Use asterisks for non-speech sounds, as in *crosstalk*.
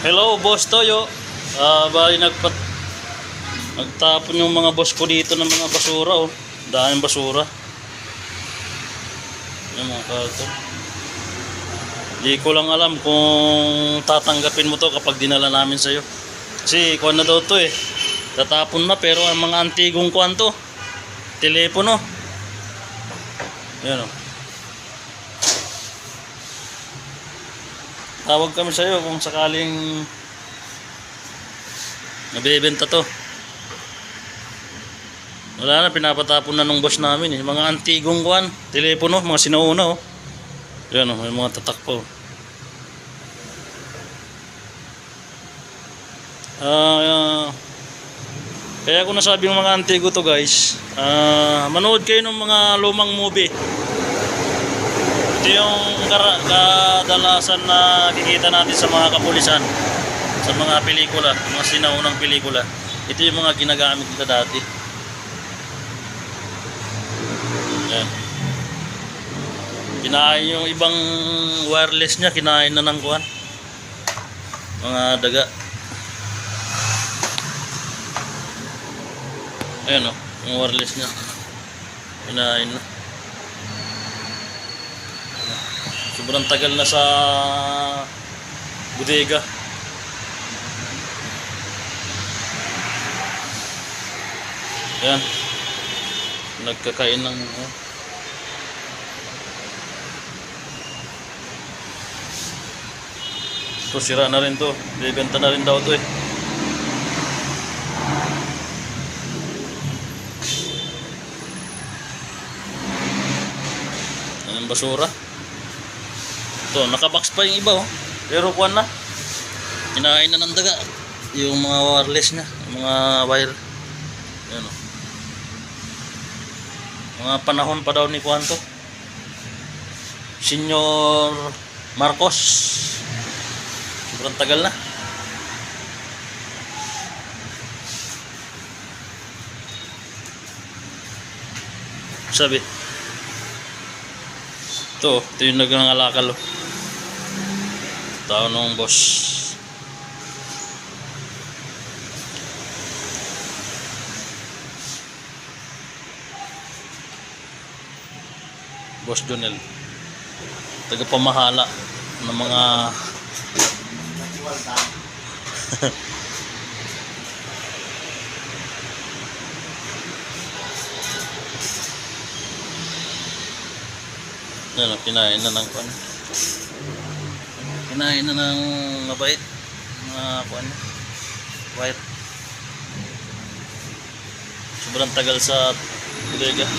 Hello, Boss Toyo. Ah, bali nagpat nagtapon yung mga boss ko dito ng mga basura oh. Daming basura. Yung mga karton. Di ko lang alam kung tatanggapin mo to kapag dinala namin sa'yo. Kasi kuha na daw to eh. Tatapon na pero ang mga antigong kuhan to. Telepono. Yan oh. Tawag kami sa'yo kung sakaling nabibenta to. Wala na, pinapatapon na ng boss namin eh. Mga antigong kuhan, telepono, mga sinauna oh. Yan oh, may mga tatak pa oh. Ah, ah, kaya ko nasabi yung mga antigo to guys, ah, manood kayo ng mga lumang movie. Ito yung kadalasan na kikita natin sa mga kapulisan, sa mga pelikula, mga sinaunang pelikula. Ito yung mga ginagamit nila dati. Yan. Kinain yung ibang wireless niya, kinain na ng kuhan. Mga daga. Ayan o, yung wireless niya. Kinain na. Sobrang tagal na sa bodega. Yan. Nagkakain ng... oh. Ito, sira na rin to. Bibenta na rin daw to eh. Yan ang basura. Ito, nakabox pa yung iba oh. Pero kuwan na. Kinain na ng daga. Yung mga wireless niya. Yung mga wire. Yan oh. Mga panahon pa daw ni Kuan to. Senyor Marcos. Sobrang tagal na. Sabi. Ito, ito yung nagnangalakal. Oh. Tao nung boss. Boss Donel. Tagapamahala ng mga *laughs* Yan, kinain na ng kwan. Kinain na ng mabait. Mga kwan. White. Sobrang tagal sa bodega.